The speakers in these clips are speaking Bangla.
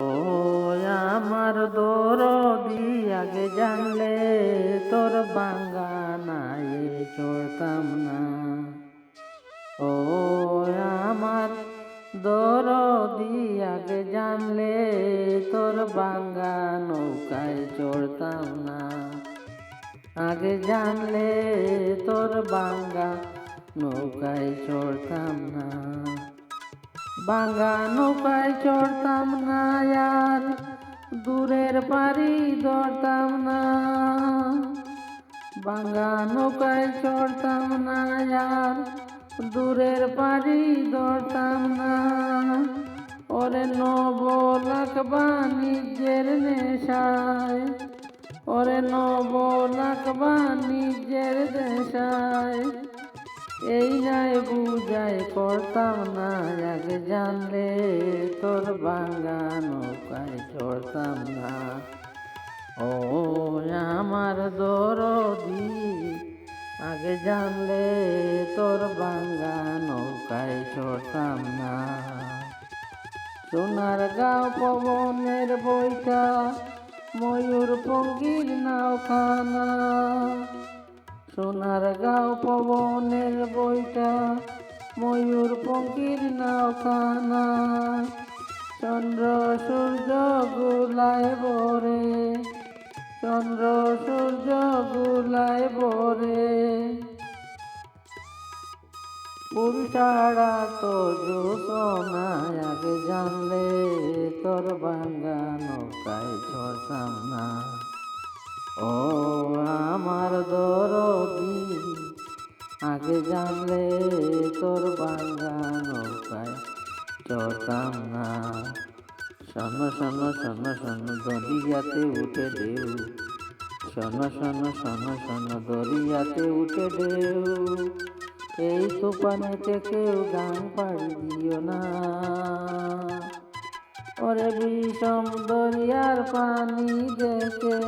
ও আমার দরদি আগে জানলে তোর বাঙ্গানায় চড়তাম না। ও আমার দরদি আগে জানলে তোর বাঙ্গা নৌকায় চড়তাম না। আগে জানলে তোর বাঙ্গা নৌকায় চড়তাম না। বাঙ্গা নৌকায় চড়তাম না আর, দূরের পারি ধরতাম না। বাঙ্গা নৌকায় চড়তাম না আর, দূরের পারি ধরতাম না। ওরে নব লাখ বাণিজ্যের নেশায়, ওরে নব লাখ বাণিজ্যের দেশায় এই নাই বুঝাই করতাম না আগে জানলে তোর বাঙ্গা নৌকায় চড়তাম না। ও আমার দরদি, আগে জানলে তোর বাঙ্গা নৌকায় চড়তাম না। সোনার গাঁও পবনের বইটা, ময়ূর পঙ্গির নাওখানা। সোনার গাঁও পবনের বইটা, ময়ূর পঙ্কির নাওখানা। চন্দ্র সূর্য গুলায় বরে চন্দ্র সূর্য গুলায় বরে উল্টাড়া তো জোসনা আগে জানলে তোর বাঙ্গা নৌকায় চড়তাম না ও আমার দরদি, আগে জানলে তোর বাঙ্গা নৌকায় চড়তাম না। শোন শোন শোন শোন, দরিয়াতে উঠে দেউ শোন শোন শোন শোন, দরিয়াতে উঠে দেউ এই তুফানেতে কেউ গান পাড়ি দিও না। ওরে বিষম দরিয়ার পানি দেখে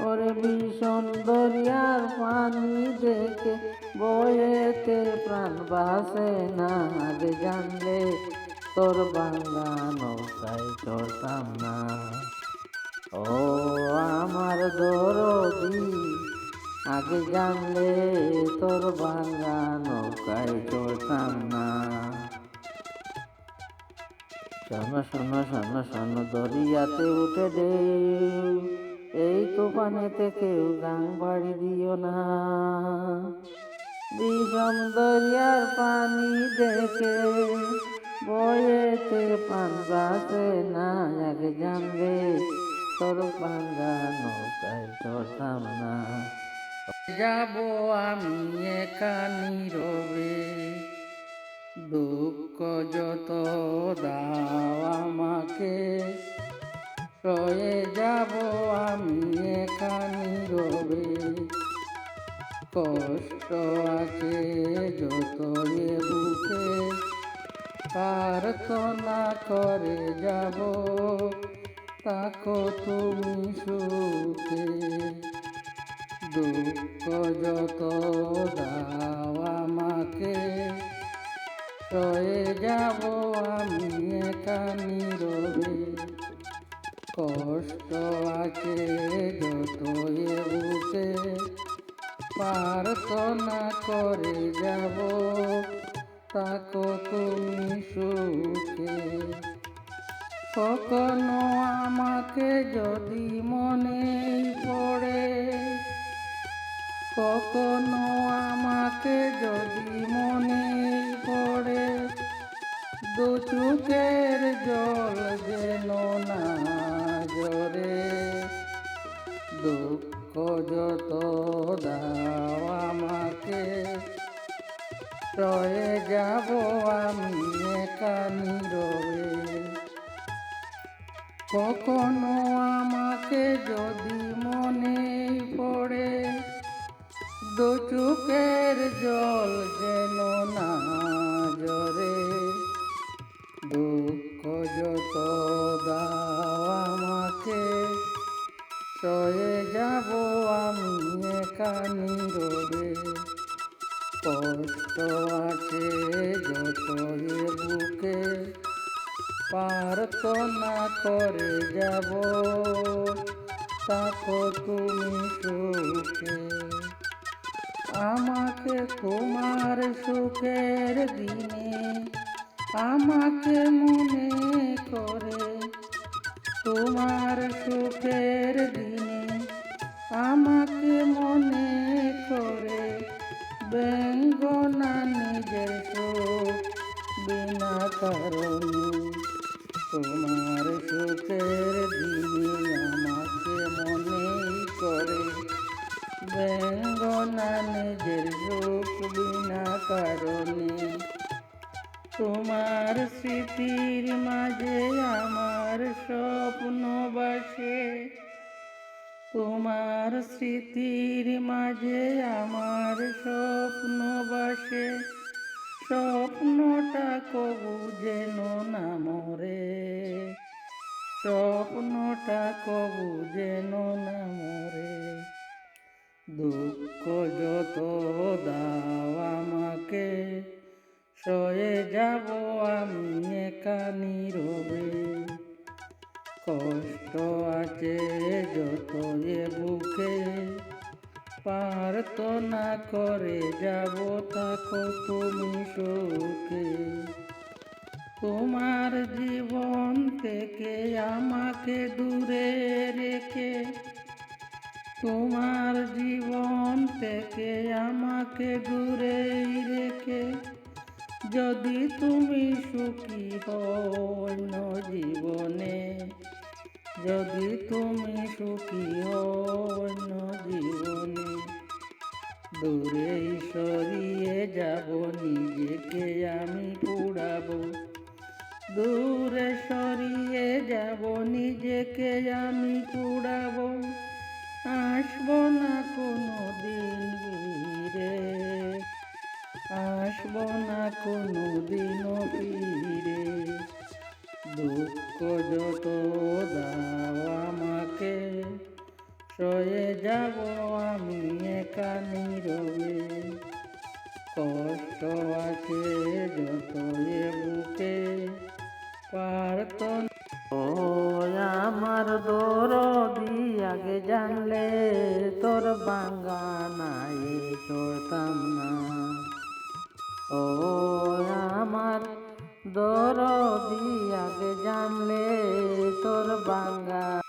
ওরে ভীষণ দরিয়ার পানি দেখে বয়েতে প্রাণ বাসে না আগে জানলে। তোর বাংলা নৌকায় চড়তাম না। ও আমার দরদি আগে জানলে তোর বাংলা নৌকায় চড়তাম না। শোনো শোনো শোনো শোনো, দরিয়াতে উঠে দে। এই তুফানেতে কেউ গান বাড়ি দিও না। বিষম দরিয়ার পানি দেখে বয়েতে বাসে না আগে জানবে তোর পাঙ্গা নৌকায় চড়তাম না যাব আমি একা নীরবে। দুঃখ যত দাও আমাকে। রয়ে যাব আমি এখানি রবে কষ্ট আছে যত এ বুকে, প্রার্থনা করে যাব, তাকো তুমি সুখে। দুঃখ যত দাও আমাকে, রয়ে যাব আমি এখানি রবে কষ্ট আছে যত উঠে প্রার্থনা করে যাব, তাকো তুমি সুখে। কখনো আমাকে যদি মনে পড়ে, কখনো আমাকে যদি মনে পড়ে দু জল যেন না জরে দুঃখ যত দাও আমাকে, রয়ে যাব আমি একা নীরবে কখনো আমাকে যদি মনে পড়ে, দু চোখের জল কষ্ট আছে যত এ বুকে প্রার্থনা করে যাব। থাকো তুমি সুখে, আমাকে তোমার সুখের দিনে, আমাকে মনে করে তোমার সুখের দিনে, আমাকে মনে করে ব্যঙ্গনা নিজের সুখ, বিনা কারণে। তোমার সুখের দিনে আমাকে মনে করে। ব্যঙ্গনা নিজের সুখ, বিনা কারণে। তোমার স্মৃতির মাঝে আমার স্বপ্ন বাসে। তোমার স্মৃতির মাঝে আমার স্বপ্ন বাসে। স্বপ্নটা কবু যেন না মরে। স্বপ্নটা কবু যেন না মরে। দুঃখ যত দাও আমাকে, সয়ে যাব আমি একা নীরবে। কষ্ট আছে যত এ বুকে। প্রার্থনা করে যাব থাকো তুমি সুখে। তোমার জীবন থেকে আমাকে দূরে রেখে, তোমার জীবন থেকে আমাকে দূরে রেখে যদি তুমি সুখী অন্য জীবনে যদি তুমি সুখী অন্য জীবনে দূরে সরিয়ে যাব নিজেকে আমি পুড়াবো দূরে সরিয়ে যাব নিজেকে আমি পুড়াবো আসব না কোনো দিন আসব না কোনো দিনও ফিরে। দুঃখ যত দাও আমাকে, সয়ে যাব আমি একা নীরবে। কষ্ট আছে যত এ বুকে পারত আমার দর আগে জানলে, তোর বাঙ্গা নাই চড়তাম ও আমার দরদি আগে জানলে তোর বাঙ্গা